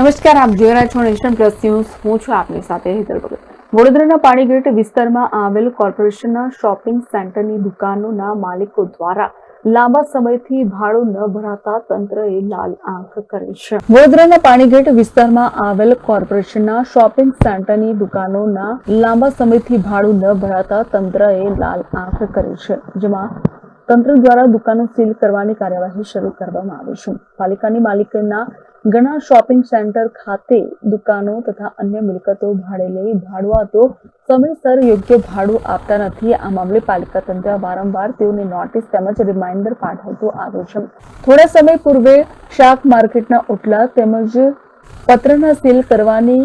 નમસ્કાર, આપ જોઈ રહ્યા છો નેશન પ્લસ ન્યૂઝ. હું છું આપની સાથે હેતલ ભગત. વડોદરાના પાણીગેટ વિસ્તારમાં આવેલ કોર્પોરેશનના શોપિંગ સેન્ટરની દુકાનોના માલિકો દ્વારા લાંબા સમયથી ભાડું ન ભરાતા તંત્રએ લાલ આંખ કરી છે. વડોદરાના પાણીગેટ વિસ્તારમાં આવેલ કોર્પોરેશનના શોપિંગ સેન્ટરની દુકાનોના લાંબા સમયથી ભાડું ન ભરાતા તંત્રએ લાલ આંખ કરી છે, જેમાં તંત્ર દ્વારા દુકાનો સીલ કરવાની કાર્યવાહી શરૂ કરવામાં આવી છે. પાલિકાની માલિકીના ઘણા શોપિંગ સેન્ટર ખાતે દુકાનો તથા અન્ય મિલકતો ભાડે લઈ ભાડુઆતો સમયસર યોગ્ય ભાડું આપતા નથી. આ મામલે પાલિકા તંત્ર વારંવાર તેઓને નોટિસ તેમજ રિમાઇન્ડર પાઠવતો આવ્યું છે. થોડા સમય પૂર્વે શાક માર્કેટના ઓટલા તેમજ પત્રના સીલ કરવાની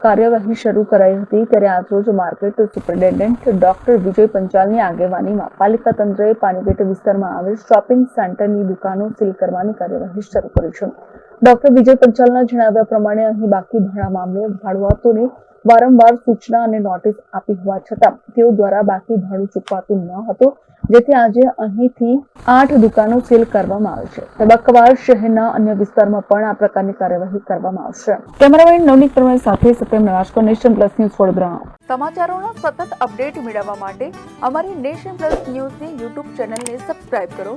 કાર્યવાહી શરૂ કરાઈ હતી. ત્યારે આજરોજ માર્કેટ સુપરિન્ટેન્ડન્ટ ડોક્ટર વિજય પંચાલની આગેવાનીમાં પાલિકા તંત્રએ પાણીગેટ વિસ્તારમાં આવેલ શોપિંગ સેન્ટરની દુકાનો સીલ કરવાની કાર્યવાહી શરૂ કરી છે. ડોક્ટર વિજય પંચાલના જણાવ્યા પ્રમાણે અહીં બાકી ભાડા મામલે ભાડુઆતોને વારંવાર સૂચના અને નોટિસ આપી હોવા છતાં તેઓ દ્વારા બાકી ભાડું ચૂકવાતું ન હતું, જેથી આજે અહીંથી આઠ દુકાનો સીલ કરવામાં આવી છે. તબક્કાવાર શહેરના અન્ય વિસ્તારમાં પણ આ પ્રકારની કાર્યવાહી કરવામાં આવશે. કેમેરામેન નવનીત પરમાર સાથે સત્યમ નવાજકો નેશન પ્લસ ન્યૂઝ વડોદરા. સમાચારોના સતત અપડેટ મેળવવા માટે અમારી નેશન પ્લસ ન્યૂઝની યુટ્યુબ ચેનલને સબસ્ક્રાઇબ કરો.